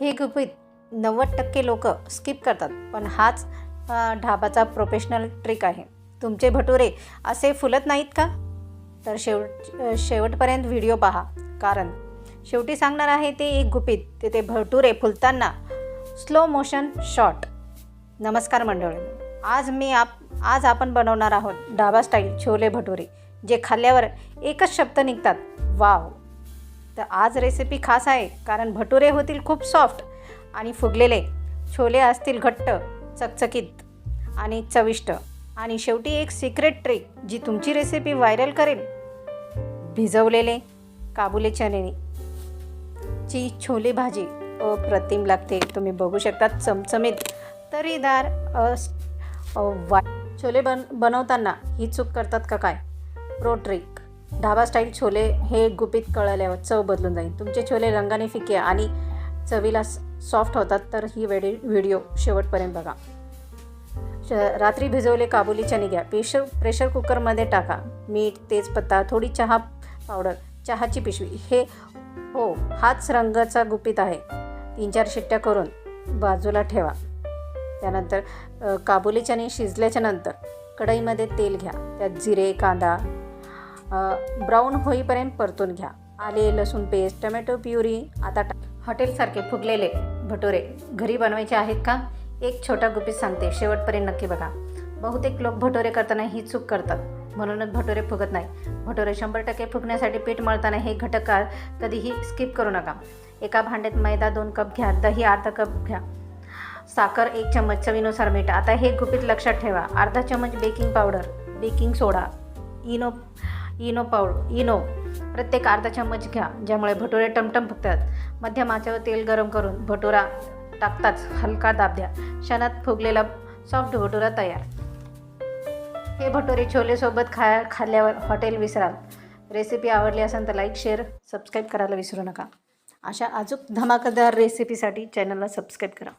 हे गुपित नव्वद टक्के लोक स्किप करतात. पण हाच ढाबाचा प्रोफेशनल ट्रिक आहे. तुमचे भटुरे असे फुलत नाहीत का? तर शेवट शेवटपर्यंत व्हिडिओ पहा. कारण शेवटी सांगणार आहे ते एक गुपित. तेथे भटुरे फुलताना स्लो मोशन शॉट नमस्कार मंडळी. आज मी आप आज आपण बनवणार आहोत ढाबा स्टाईल छोले भटुरे जे खाल्ल्यावर एकच शब्द निघतात वाव. तर आज रेसिपी खास आहे कारण भटुरे होतील खूप सॉफ्ट आणि फुगलेले. छोले असतील घट्ट चकचकीत आणि चविष्ट. आणि शेवटी एक सिक्रेट ट्रिक जी तुमची रेसिपी व्हायरल करेल. भिजवलेले काबुले चणे ची छोले भाजी अप्रतिम लागते. तुम्ही बघू शकता चमचमीत. तरीदार वा छोले बन बनवताना ही चूक करतात का काय? प्रो ढाबा स्टाईल छोले हे गुपित कळल्यावर चव बदलून जाईल. तुमचे छोले रंगाने फिके आणि चवीला सॉफ्ट होतात तर ही वेडी व्हिडिओ शेवटपर्यंत बघा. श- रात्री भिजवले काबुली चणे घ्या. प्रेशर प्रेशर कुकरमध्ये टाका. मीठ तेजपत्ता थोडी चहा पावडर चहाची पिशवी. हे हो हाच रंगाचा गुपित आहे. तीन चार शिट्ट्या करून बाजूला ठेवा. त्यानंतर काबुलीच्याने काबुली चणे शिजल्याच्या नंतर कढईमध्ये तेल घ्या. त्यात जिरे कांदा ब्राऊन होईपर्यंत परतून घ्या. आले लसूण पेस्ट टमॅटो प्युरी आता हॉटेलसारखे फुगलेले भटुरे घरी बनवायचे आहेत का? एक छोटा गुपित सांगते शेवटपर्यंत नक्की बघा. बहुतेक लोक भटोरे करताना ही चूक करतात. म्हणूनच भटोरे फुगत नाही. भटोरे शंभर टक्के फुगण्यासाठी पीठ मळताना हे घटक कधीही स्किप करू नका. एका भांड्यात मैदा दोन कप घ्या दही अर्धा कप घ्या. साखर एक चम्मच चवीनुसार मीठ. आता हे गुपित लक्षात ठेवा. अर्धा चम्मच baking powder baking soda Eno Eno powder Eno. प्रत्येक अर्धा चम्मच घ्या ज्यामुळे भटुरे टमटम फुगतात. मध्यम आचेवर तेल गरम करून भटुरा टाकताच हलका दाब द्या. क्षणात फुगलेला सॉफ्ट भटुरा तयार. हे भटुरे छोलेसोबत खा खाल्ल्यावर हॉटेल विसराल. रेसिपी आवडली असेल तर लाईक शेअर सबस्क्राईब करायला विसरू नका. अशा अजूक धमाकेदार रेसिपीसाठी चॅनलला सबस्क्राईब करा.